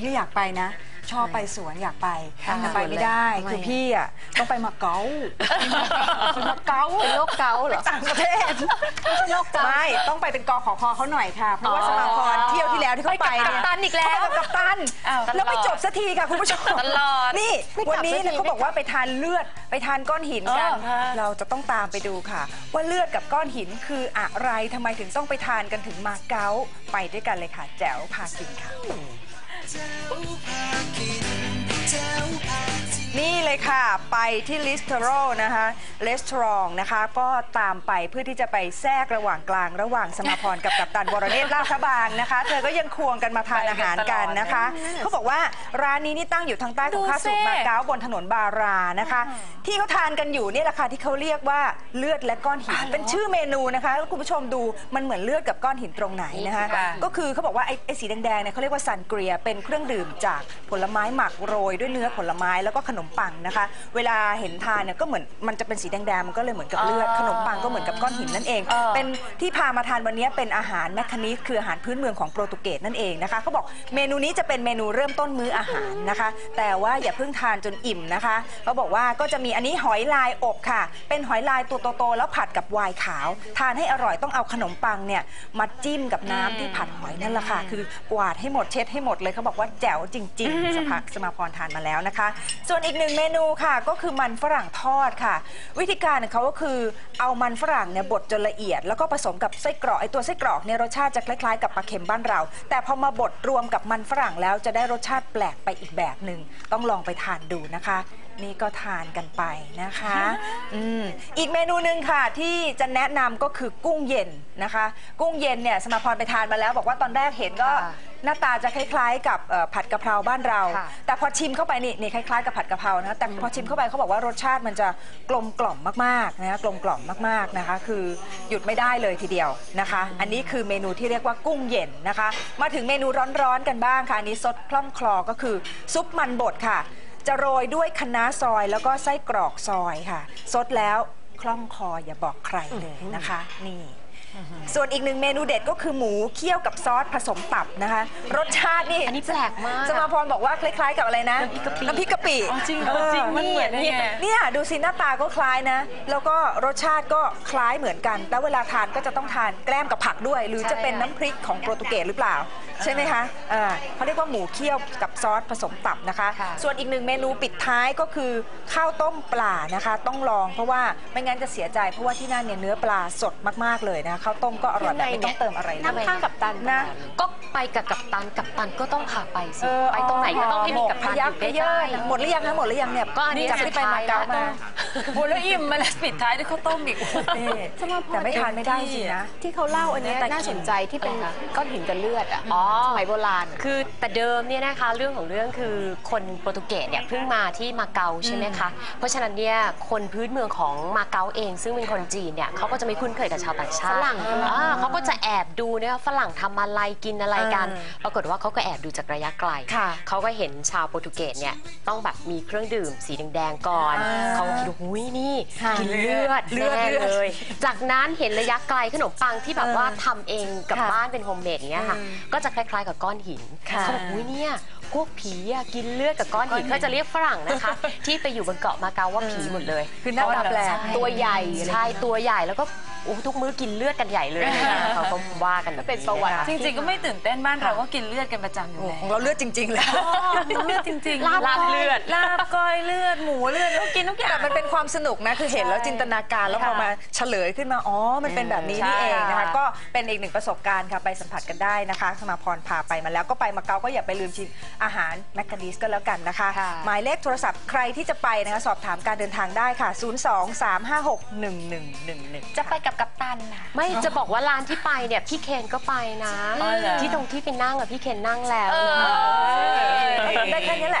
พี่อยากไปนะ ชอบไปสวนอยากไปค่ะแต่ไปไม่ได้ทำไมคือพี่อะต้องไปมาเก๊าไปมาเก๊าเป็นโรคเกาต์เหรอ ต่างประเทศโลกไม่ต้องไปเป็นกอขอคอเขาหน่อยค่ะ เพราะว่าอ๋อสมาพรเที่ยวที่แล้วที่เขาไปไปกับกัปตันอีกแล้วเขาไปกับกัปตันอ้าวแล้วไม่จบสักทีค่ะคุณผู้ชมตลอดนี่ ไม่กลับวันนี้สักทีเนี่ยเขาบอกว่าไปทานเลือดไปทานก้อนหินกัน เออค่ะเราจะต้องตามไปดูค่ะ ว่าเลือดกับก้อนหินคืออะไรทำไมถึงต้องไปทานกันถึงมาเก๊าไปด้วยกันเลยค่ะ แจ๋วพากินค่ะ นี่เลยค่ะ ไปที่ลิสเทโรนะคะเลสทรองนะคะก็ตามไปเพื่อที่จะไปแทรกระหว่างกลางระหว่างสมาพรกับกัปตันวรเนตรลาดพระบางนะคะ เธอก็ยังควงกันมาทานอาหารกันนะคะ เขาบอกว่าร้านนี้นี่ตั้งอยู่ทางใต้ของข้าวสุกมาเก๊าบนถนนบารานะคะ ที่เขาทานกันอยู่เนี่ยแหละค่ะที่เขาเรียกว่าเลือดและก้อนหินเป็นชื่อเมนูนะคะแล้วคุณผู้ชมดูมันเหมือนเลือดกับก้อนหินตรงไหนนะคะก็คือเขาบอกว่าไอ้ไอ้สีแดงๆเนี่ยเขาเรียกว่าซันเกรียเป็นเครื่องดื่มจากผลไม้หมักโรยด้วยเนื้อผลไม้แล้วก็ขนมปังนะคะเวลาเห็นทานเนี่ยก็เหมือนมันจะเป็นสีแดงๆมันก็เลยเหมือนกับเลือดขนมปังก็เหมือนกับก้อนหินนั่นเอง เป็นที่พามาทานวันนี้เป็นอาหารแมคคานิสคืออาหารพื้นเมืองของโปรตุเกสนั่นเองนะคะเขาบอกเมนูนี้จะเป็นเมนูเริ่มต้นมื้ออาหารนะคะ แต่ว่าอย่าเพิ่งทานจนอิ่มนะคะเขาบอกว่าก็จะมีอันนี้หอยลายอบค่ะ เป็นหอยลายตัวโตๆแล้วผัดกับไวน์ขาว ทานให้อร่อยต้องเอาขนมปังเนี่ยมาจิ้มกับน้ำที่ผัดหอยนั่นแหละค่ะคือกวาดให้หมดเช็ดให้หมดเลยเขาบอกว่าแจ๋วจริง ๆสพักสมาพรทานมาแล้วนะคะ ส่วนอีกหนึ่งเมนูค่ะก็คือมันฝรั่งทอดค่ะ วิธีการของเขาก็คือเอามันฝรั่งเนี่ยบดจนละเอียด แล้วก็ผสมกับไส้กรอกไอตัวไส้กรอกเนี่ยรสชาติจะคล้ายๆ กับปลาเค็มบ้านเรา แต่พอมาบดรวมกับมันฝรั่งแล้วจะได้รสชาติแปลกไปอีกแบบหนึ่งต้องลองไปทานดูนะคะ นี่ก็ทานกันไปนะคะอืมอีกเมนูหนึ่งค่ะที่จะแนะนำก็คือกุ้งเย็นนะคะ กุ้งเย็นเนี่ยสมาพรไปทานมาแล้ว บอกว่าตอนแรกเห็นก็ ค่ะ หน้าตาจะคล้ายๆ กับเอ่อผัดกะเพราบ้านเรา ค่ะ แต่พอชิมเข้าไปนี่นี่คล้ายๆกับผัดกะเพรานะแต่พอชิมเข้าไปเขาบอกว่ารสชาติมันจะกลมกล่อมมากๆนะกลมกล่อมมากๆนะคะ คือหยุดไม่ได้เลยทีเดียวนะคะ อันนี้คือเมนูที่เรียกว่ากุ้งเย็นนะคะ มาถึงเมนูร้อนๆกันบ้างค่ะอันนี้ซดคล่อมคลอก็คือซุปมันบดค่ะ จะโรยด้วยคะน้าซอยแล้วก็ไส้กรอกซอยค่ะซดแล้วคล่องคออย่าบอกใครเลยนะคะ นี่ ส่วนอีกหนึ่งเมนูเด็ดก็คือหมูเคี่ยวกับซอสผสมตับนะคะ รสชาตินี่อันนี้แปลกมาก สมาพรบอกว่าคล้าย ๆ กับอะไรนะน้ำพริกกะปิอ๋อจริงเหรอเออจริงมันเหมือนเนี่ยไงเนี่ยดูสิหน้าตาก็คล้ายนะ แล้วก็รสชาติก็คล้ายเหมือนกัน แล้วเวลาทานก็จะต้องทานแกล้มกับผักด้วย หรือจะเป็นน้ำพริกของโปรตุเกสหรือเปล่า ใช่ไหมคะอ่าเขาเรียกว่าหมูเคี่ยวกับซอสผสมตับนะคะค่ะส่วนอีกหนึ่งเมนูปิดท้ายก็คือข้าวต้มปลานะคะ ต้องลองเพราะว่าไม่งั้นจะเสียใจเพราะว่าที่นั่นเนี่ยเนื้อปลาสดมากๆเลยนะข้าวต้มก็อร่อยแบบไม่ต้องเติมอะไรเลยน้ำข้างกับตันนะ ก็ ไปกับกัปตันกัปตันก็ต้องพาไปสิเออไปตรงไหนก็ต้องให้มีกัปตันยัอกยู่ใกเยล้อะหมดหรือยังคะหมดหรือยังเนี่ยก็อันนี้จากที่ไปมาเก๊ามาโอ้แล้วอิ่มมาแล้วปิดท้ายด้วยข้าวต้มอีกนี่แต่ไม่ทานไม่ได้จริงนะที่เขาเล่าอันเนี้ยแต่น่าสนใจที่เป็นอะไรคะก้อนหินกับเลือดอะอ๋อสมัยโบราณ คือแต่เดิมเนี่ยนะคะเรื่องของเรื่องคือคนโปรตุเกสเนี่ยเพิ่งมาที่มาเก๊าใช่ไหมคะเพราะฉะนั้นเนี่ยคนพื้นเมืองของมาเก๊าเอง ซึ่งเป็นคนจีนเนี่ยเขาก็จะไม่คุ้นเคยกับชาวต่างชาติฝรั่งอ่าเขาก็จะแอบดูเนี่ยฝรั่งทำอะไรกินอะไรกันอ่าปรากฏว่าเขาก็แอบดูจากระยะไกลค่ะเขาก็เห็นชาวโปรตุเกสเนี่ยต้องแบบมีเครื่องดื่มสีแดงๆก่อนอ่าเขาก็คิดว่าหุยนี่ค่ะกินเลือดเลือดแน่เลือดเลย จากนั้นเห็นระยะไกลขนมปังที่แบบว่าเออทำเองกับค่ะบ้านเป็นโฮมเมดอย่างเงี้ยค่ะอืมก็จะคล้ายๆกับก้อนหินค่ะเขาบอกอุ้ยเนี่ยพวกผีอะกินเลือดกับก้อนหินเขาจะเรียกฝรั่งนะคะ ที่ไปอยู่บนเกาะมาเก๊าว่าผีหมดเลยคือหน้าตาแปลกตัวใหญ่อะไรใช่ตัวใหญ่แล้วก็โอ้ทุกมื้อกินเลือดกันใหญ่เลยนะคะเขาก็ว่ากันแบบเป็นประวัติจริง ๆ ก็ไม่ตื่นเต้นบ้านเราก็กินเลือดกันประจำอยู่โอ้แล้วของเราเลือดจริงๆเลยเลือดจริงๆลาบเลือดลาบก้อยเลือดหมูเลือดแล้วกินทุกอย่างแต่มันเป็นความสนุกนะคือเห็นแล้วจินตนาการแล้วพอค่ะมาเฉลยขึ้นมาอ๋อมันเป็นแบบนี้นี่เองนะคะใช่ก็เป็นอีกหนึ่งประสบการณ์ค่ะไปสัมผัสกันได้นะคะสมาพรพาไปมาแล้วก็ไปมาเก๊าก็อย่าไปลืมชิมอาหารแมคคาดิสก็แล้วกันนะคะค่ะหมายเลขโทรศัพท์ใครที่จะไปนะคะสอบถามการเดินทางได้ค่ะ 023561111 จะไปกับกัปตันนะไม่จะบอกว่าร้านที่ไปเนี่ยพี่เคนก็ไปนะอ๋อเหรอที่ตรงที่ไปนั่งอะพี่เคนนั่งแล้วเออนะได้แค่นี้แหล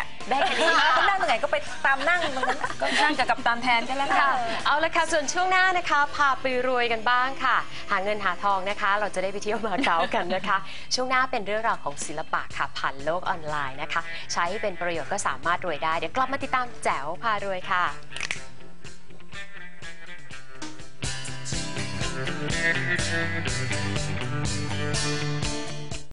ะได้แค่นี้ก็ นั่งตรงไหนก็ไปตามนั่งตรงนั้นก็ช่างกับกัปตันแทนกันแล้วค่ะค่ะ เอาละค่ะ ส่วนช่วงหน้านะคะ พาไปรวยกันบ้างค่ะ หาเงินหาทองนะคะ เราจะได้ไปเที่ยวมาเก๊ากันนะคะ ช่วงหน้าเป็นเรื่องราวของศิลปะค่ะผ่านโลกออนไลน์นะคะ ใช้ให้เป็นประโยชน์ก็สามารถรวยได้ เดี๋ยวกลับมาติดตามแจ๋วพารวยค่ะ Thank